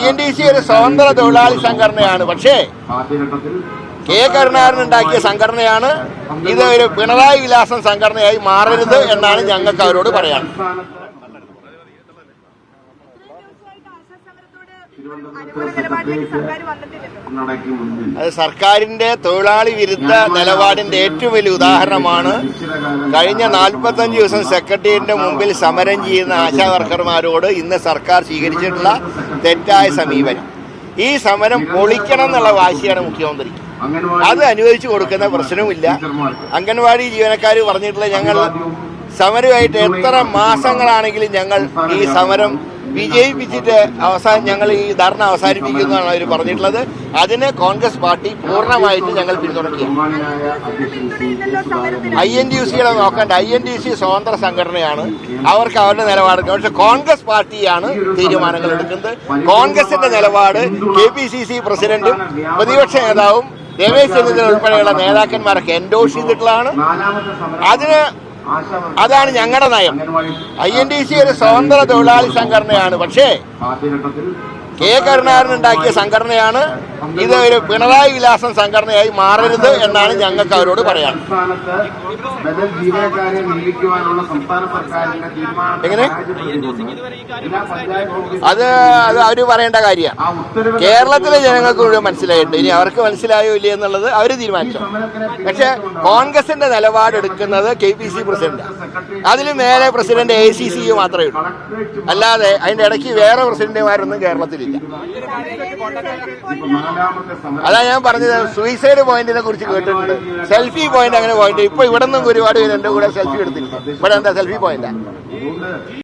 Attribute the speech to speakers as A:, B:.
A: I N D C ഒരു സ്വതന്ത്ര തൊഴിലാളി സംഘടനയാണ് പക്ഷേ കെ കരുണാകരൻ ഉണ്ടാക്കിയ സംഘടനയാണ് ഇത് ഒരു പിണറായി വിലാസം സംഘടനയായി മാറരുത് എന്നാണ് ഞങ്ങൾക്ക് അവരോട് പറയാൻ അത് സർക്കാരിന്റെ തൊഴിലാളി വിരുദ്ധ നിലപാടിന്റെ ഏറ്റവും വലിയ ഉദാഹരണമാണ് കഴിഞ്ഞ നാൽപ്പത്തഞ്ച് ദിവസം സെക്രട്ടേറിയറ്റിന്റെ മുമ്പിൽ സമരം ചെയ്യുന്ന ആശാവർക്കർമാരോട് ഇന്ന് സർക്കാർ സ്വീകരിച്ചിട്ടുള്ള തെറ്റായ സമീപനം ഈ സമരം പൊളിക്കണം എന്നുള്ള വാശിയാണ് മുഖ്യമന്ത്രി അത് അനുവദിച്ചു കൊടുക്കുന്ന പ്രശ്നവുമില്ല അംഗൻവാടി ജീവനക്കാർ പറഞ്ഞിട്ടുള്ള ഞങ്ങൾ സമരമായിട്ട് എത്ര മാസങ്ങളാണെങ്കിലും ഞങ്ങൾ ഈ സമരം വിജയിപ്പിച്ചിട്ട് അവസാനം ഞങ്ങൾ ഈ ധർണ എന്നാണ് അവർ പറഞ്ഞിട്ടുള്ളത് അതിന് കോൺഗ്രസ് പാർട്ടി പൂർണ്ണമായിട്ട് ഞങ്ങൾ പിന്തുണയ്ക്കുക ഐ എൻ ഡി സിയുടെ നോക്കേണ്ട ഐ എൻ ഡി സി സ്വതന്ത്ര സംഘടനയാണ് അവർക്ക് അവരുടെ നിലപാട് പക്ഷെ കോൺഗ്രസ് പാർട്ടിയാണ് തീരുമാനങ്ങൾ എടുക്കുന്നത് കോൺഗ്രസിന്റെ നിലപാട് കെ പി സി സി പ്രസിഡന്റും പ്രതിപക്ഷ നേതാവും രമേശ് ചെന്നിത്തല ഉൾപ്പെടെയുള്ള നേതാക്കന്മാരൊക്കെ എൻഡോഷ് ചെയ്തിട്ടുള്ളതാണ് അതിന് അതാണ് ഞങ്ങളുടെ നയം ഐ എൻ ഡി സി ഒരു സ്വതന്ത്ര തൊഴിലാളി സംഘടനയാണ് പക്ഷേ കെ കരുണാകരൻ ഉണ്ടാക്കിയ സംഘടനയാണ് ഇത് ഒരു പിണറായി വിലാസം സംഘടനയായി മാറരുത് എന്നാണ് ഞങ്ങൾക്ക് അവരോട് പറയാൻ എങ്ങനെ അത് അത് അവർ പറയേണ്ട കാര്യമാണ് കേരളത്തിലെ ജനങ്ങൾക്ക് മുഴുവൻ മനസ്സിലായിട്ട് ഇനി അവർക്ക് മനസ്സിലായോ ഇല്ലേ എന്നുള്ളത് അവർ തീരുമാനിച്ചു പക്ഷെ കോൺഗ്രസിന്റെ നിലപാടെടുക്കുന്നത് കെ പി സി പ്രസിഡന്റ് അതിൽ നേരെ പ്രസിഡന്റ് എ സി സി മാത്രമേ ഉള്ളൂ അല്ലാതെ അതിന്റെ ഇടയ്ക്ക് വേറെ പ്രസിഡന്റുമാരൊന്നും കേരളത്തിൽ ഇല്ല അതാ ഞാൻ പറഞ്ഞത് സൂയിസൈഡ് പോയിന്റിനെ കുറിച്ച് കേട്ടിട്ടുണ്ട് സെൽഫി പോയിന്റ് അങ്ങനെ പോയിന്റ് ഇപ്പൊ ഇവിടെ നിന്നും ഒരുപാട് പേര് എന്റെ കൂടെ സെൽഫി എടുത്തിട്ടുണ്ട് ഇവിടെ എന്താ സെൽഫി പോയിന്റാ